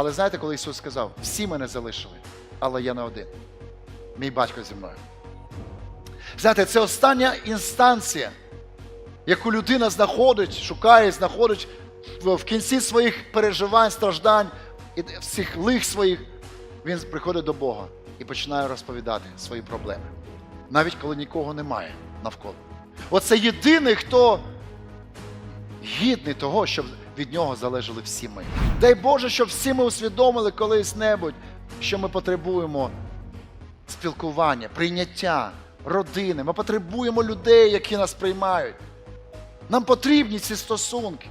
Але знаєте, коли Ісус сказав, всі мене залишили, але я не один. Мій батько зі мною. Знаєте, це остання інстанція, яку людина знаходить, шукає, знаходить в, кінці своїх переживань, страждань і всіх лих своїх, він приходить до Бога і починає розповідати свої проблеми. Навіть коли нікого немає навколо. Оце єдиний, хто гідний того, щоб від нього залежали всі ми. Дай Боже, щоб всі ми усвідомили колись небудь, що ми потребуємо спілкування, прийняття, родини. Ми потребуємо людей, які нас приймають. Нам потрібні ці стосунки.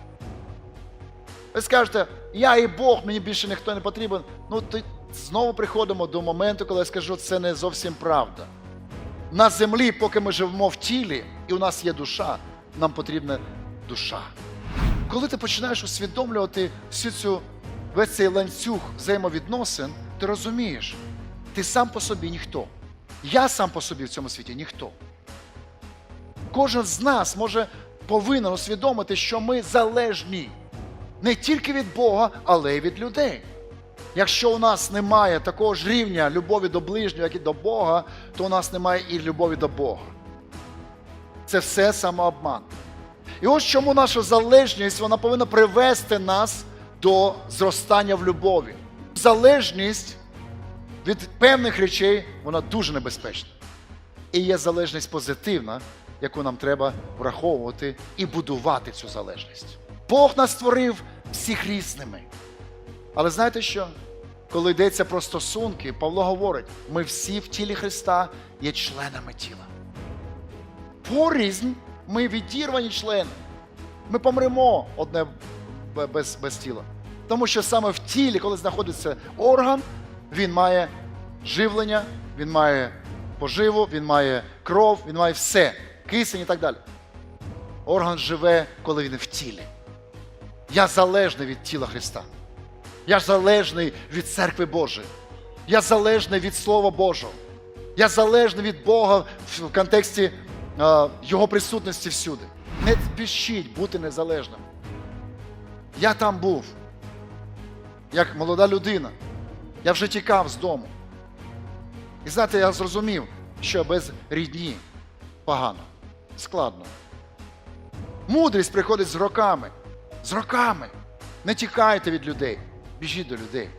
Ви скажете, я і Бог, мені більше ніхто не потрібен. Ну, ти знову приходимо до моменту, коли я скажу, це не зовсім правда. На землі, поки ми живемо в тілі, і у нас є душа, нам потрібна душа. Коли ти починаєш усвідомлювати всю цю весь цей ланцюг взаємовідносин, ти розумієш, ти сам по собі ніхто. Я сам по собі в цьому світі ніхто. Кожен з нас може повинен усвідомити, що ми залежні не тільки від Бога, але й від людей. Якщо у нас немає такого ж рівня любові до ближнього, як і до Бога, то у нас немає і любові до Бога. Це все самообман. І ось чому наша залежність вона повинна привести нас до зростання в любові. Залежність від певних речей вона дуже небезпечна. І є залежність позитивна, яку нам треба враховувати і будувати цю залежність. Бог нас створив всіх різними. Але знаєте що? Коли йдеться про стосунки, Павло говорить: ми всі в тілі Христа є членами тіла. Порізнь ми відірвані члени. Ми помремо одне без, без тіла. Тому що саме в тілі, коли знаходиться орган, він має живлення, він має поживу, він має кров, він має все, кисень і так далі. Орган живе, коли він в тілі. Я залежний від тіла Христа. Я залежний від церкви Божої. Я залежний від Слова Божого. Я залежний від Бога в контексті Його присутності всюди. Не спішіть бути незалежним. Я там був, як молода людина. Я вже тікав з дому. І знаєте, я зрозумів, що без рідні погано, складно. Мудрість приходить з роками. З роками. Не тікайте від людей, біжіть до людей.